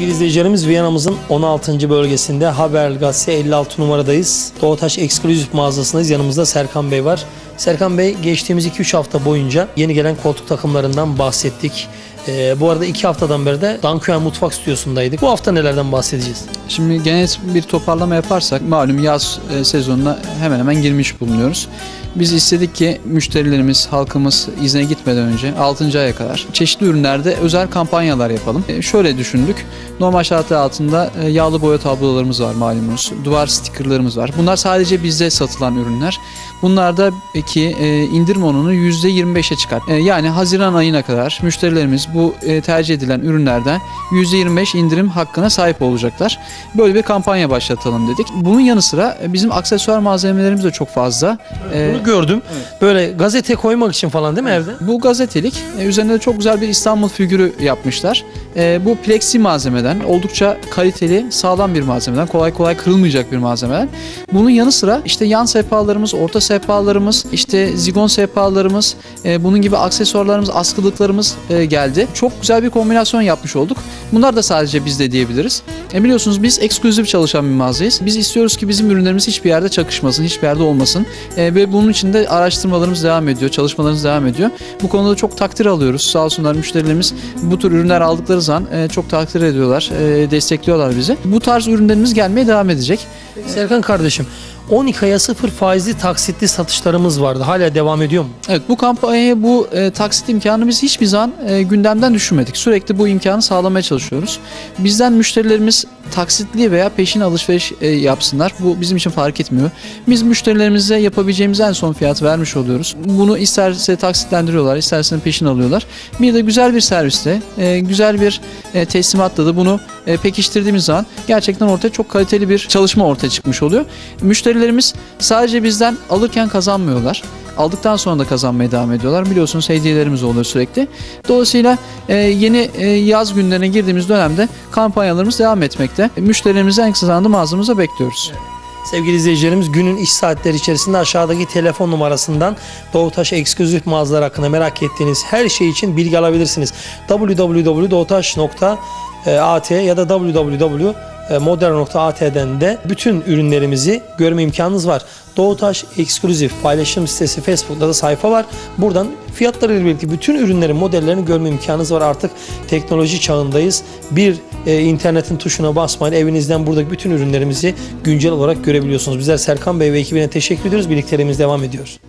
Sevgili izleyicilerimiz Viyana'mızın 16. bölgesinde Haber Gazete 56 numaradayız. Doğutaş Ekskluzif mağazasındayız. Yanımızda Serkan Bey var. Serkan Bey geçtiğimiz 2-3 hafta boyunca yeni gelen koltuk takımlarından bahsettik. Ee, bu arada 2 haftadan beri de Danküen Mutfak Stüdyosu'ndaydık. Bu hafta nelerden bahsedeceğiz? Şimdi genel bir toparlama yaparsak malum yaz e, sezonuna hemen hemen girmiş bulunuyoruz. Biz istedik ki müşterilerimiz, halkımız izne gitmeden önce 6. aya kadar çeşitli ürünlerde özel kampanyalar yapalım. E, şöyle düşündük. Normal şartlar altında e, yağlı boya tablolarımız var malumunuz. Duvar stikerlerimiz var. Bunlar sadece bizde satılan ürünler. Bunlarda ki e, indirim oranını %25'e çıkar. E, yani Haziran ayına kadar müşterilerimiz bu e, tercih edilen ürünlerden %25 indirim hakkına sahip olacaklar. Böyle bir kampanya başlatalım dedik. Bunun yanı sıra e, bizim aksesuar malzemelerimiz de çok fazla. Bunu gördüm. Böyle gazete koymak için falan değil mi evde? bu gazetelik. Üzerinde de çok güzel bir İstanbul figürü yapmışlar. E, bu plexi malzemeden oldukça kaliteli, sağlam bir malzemeden, kolay kolay kırılmayacak bir malzemeden. Bunun yanı sıra işte yan sehpalarımız, orta sehpalarımız, işte zigon sehpalarımız, e, bunun gibi aksesuarlarımız, askılıklarımız e, geldi. Çok güzel bir kombinasyon yapmış olduk. Bunlar da sadece bizde diyebiliriz. E, biliyorsunuz biz ekskluzif çalışan bir mağazayız. Biz istiyoruz ki bizim ürünlerimiz hiçbir yerde çakışmasın, hiçbir yerde olmasın. E, ve bunun için de araştırmalarımız devam ediyor, çalışmalarımız devam ediyor. Bu konuda çok takdir alıyoruz. Sağ olsunlar müşterilerimiz bu tür ürünler aldıkları zaman e, çok takdir ediyorlar, e, destekliyorlar bizi. Bu tarz ürünlerimiz gelmeye devam edecek. Serkan kardeşim 12 aya sıfır faizli taksitli satışlarımız vardı. Hala devam ediyor mu? Evet bu kampanyaya bu e, taksit imkanını biz hiçbir zaman e, gündemden düşürmedik. Sürekli bu imkanı sağlamaya çalışıyoruz. Bizden müşterilerimiz taksitli veya peşin alışveriş e, yapsınlar. Bu bizim için fark etmiyor. Biz müşterilerimize yapabileceğimiz en son fiyat vermiş oluyoruz. Bunu isterse taksitlendiriyorlar, isterse peşin alıyorlar. Bir de güzel bir serviste, e, güzel bir e, teslimatla da bunu e, pekiştirdiğimiz zaman gerçekten ortaya çok kaliteli bir çalışma ortaya çıkmış oluyor. Müşterilerimiz sadece bizden alırken kazanmıyorlar. Aldıktan sonra da kazanmaya devam ediyorlar. Biliyorsunuz hediyelerimiz oluyor sürekli. Dolayısıyla e, yeni e, yaz günlerine girdiğimiz dönemde kampanyalarımız devam etmekte. Müşterilerimizi en kısa zamanda mağazamıza bekliyoruz. Sevgili izleyicilerimiz günün iş saatleri içerisinde aşağıdaki telefon numarasından Doğutaş ekskluzif mağazalar hakkında merak ettiğiniz her şey için bilgi alabilirsiniz. www.doğutaş.at ya da www.modern.at'den de bütün ürünlerimizi görme imkanınız var. Doğutaş ekskluzif paylaşım sitesi Facebook'ta da sayfa var. Buradan fiyatlarıyla birlikte bütün ürünlerin modellerini görme imkanınız var. Artık teknoloji çağındayız. Bir e, internetin tuşuna basmayın. Evinizden buradaki bütün ürünlerimizi güncel olarak görebiliyorsunuz. Bizler Serkan Bey ve ekibine teşekkür ediyoruz. Birliklerimiz devam ediyor.